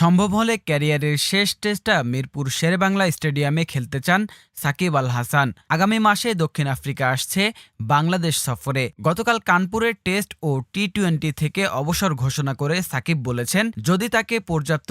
সম্ভব হলে ক্যারিয়ারের শেষ টেস্টটা মিরপুর শেরেবাংলা স্টেডিয়ামে খেলতে চান সাকিব আল হাসান। আগামী মাসে দক্ষিণ আফ্রিকা আসছে বাংলাদেশ সফরে। গতকাল কানপুরের টেস্ট ও টি টোয়েন্টি থেকে অবসর ঘোষণা করে সাকিব বলেছেন, যদি তাকে পর্যাপ্ত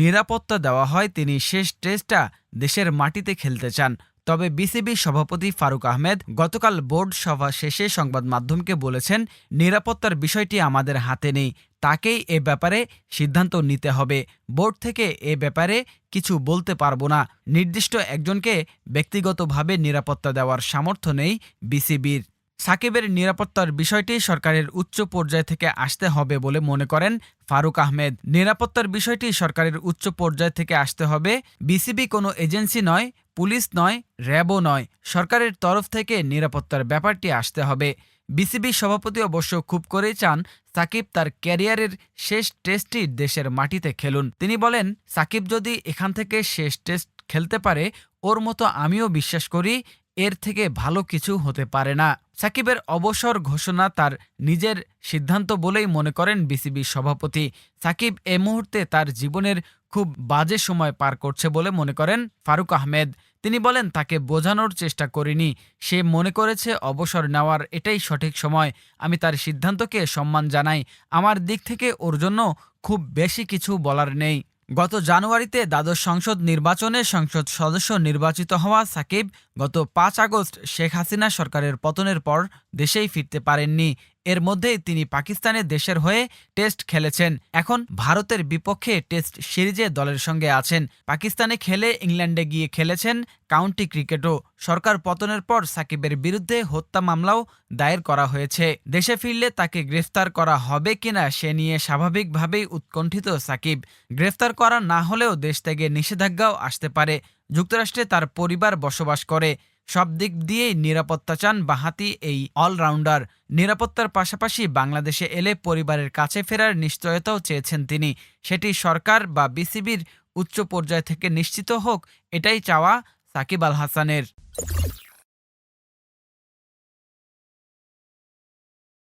নিরাপত্তা দেওয়া হয়, তিনি শেষ টেস্টটা দেশের মাটিতে খেলতে চান। তবে বিসিবি সভাপতি ফারুক আহমেদ গতকাল বোর্ড সভা শেষে সংবাদ মাধ্যমকে বলেছেন, নিরাপত্তার বিষয়টি আমাদের হাতে নেই, তাকেই এ ব্যাপারে সিদ্ধান্ত নিতে হবে। বোর্ড থেকে এ ব্যাপারে কিছু বলতে পারব না। নির্দিষ্ট একজনকে ব্যক্তিগতভাবে নিরাপত্তা দেওয়ার সামর্থ্য নেই বিসিবির। সাকিবের নিরাপত্তার বিষয়টি সরকারের উচ্চ পর্যায় থেকে আসতে হবে বলে মনে করেন ফারুক আহমেদ। নিরাপত্তার বিষয়টি সরকারের উচ্চ পর্যায় থেকে আসতে হবে। বিসিবি কোনো এজেন্সি নয়, পুলিশ নয়, র্যাবও নয়। সরকারের তরফ থেকে নিরাপত্তার ব্যাপারটি আসতে হবে। বিসিবি সভাপতি অবশ্য খুব করেই চান সাকিব তার ক্যারিয়ারের শেষ টেস্টটি দেশের মাটিতে খেলুন। তিনি বলেন, সাকিব যদি এখান থেকে শেষ টেস্ট খেলতে পারে, ওর মতো আমিও বিশ্বাস করি এর থেকে ভালো কিছু হতে পারে না। সাকিবের অবসর ঘোষণা তার নিজের সিদ্ধান্ত বলেই মনে করেন বিসিবি সভাপতি। সাকিব এ মুহূর্তে তার জীবনের খুব বাজে সময় পার করছে বলে মনে করেন ফারুক আহমেদ। তিনি বলেন, তাকে বোঝানোর চেষ্টা করিনি। সে মনে করেছে অবসর নেওয়ার এটাই সঠিক সময়। আমি তার সিদ্ধান্তকে সম্মান জানাই। আমার দিক থেকে ওর জন্য খুব বেশি কিছু বলার নেই। গত জানুয়ারিতে দ্বাদশ সংসদ নির্বাচনে সংসদ সদস্য নির্বাচিত হওয়া সাকিব গত পাঁচ আগস্ট শেখ হাসিনা সরকারের পতনের পর দেশেই ফিরতে পারেননি। এর মধ্যেই তিনি পাকিস্তানের দেশের হয়ে টেস্ট খেলেছেন। এখন ভারতের বিপক্ষে টেস্ট সিরিজে দলের সঙ্গে আছেন। পাকিস্তানে খেলে ইংল্যান্ডে গিয়ে খেলেছেন কাউন্টি ক্রিকেটও। সরকার পতনের পর সাকিবের বিরুদ্ধে হত্যা মামলাও দায়ের করা হয়েছে। দেশে ফিরলে তাকে গ্রেফতার করা হবে কিনা সে নিয়ে স্বাভাবিকভাবেই উৎকণ্ঠিত সাকিব। গ্রেফতার করা না হলেও দেশ থেকে নিষেধাজ্ঞাও আসতে পারে। যুক্তরাষ্ট্রে তার পরিবার বসবাস করে। সব দিক দিয়েই নিরাপত্তা চান বাহাতি এই অলরাউন্ডার। নিরাপত্তার পাশাপাশি বাংলাদেশে এলে পরিবারের কাছে ফেরার নিশ্চয়তাও চেয়েছেন তিনি। সেটি সরকার বা বিসিবির উচ্চ পর্যায় থেকে নিশ্চিত হোক, এটাই চাওয়া সাকিব আল হাসানের।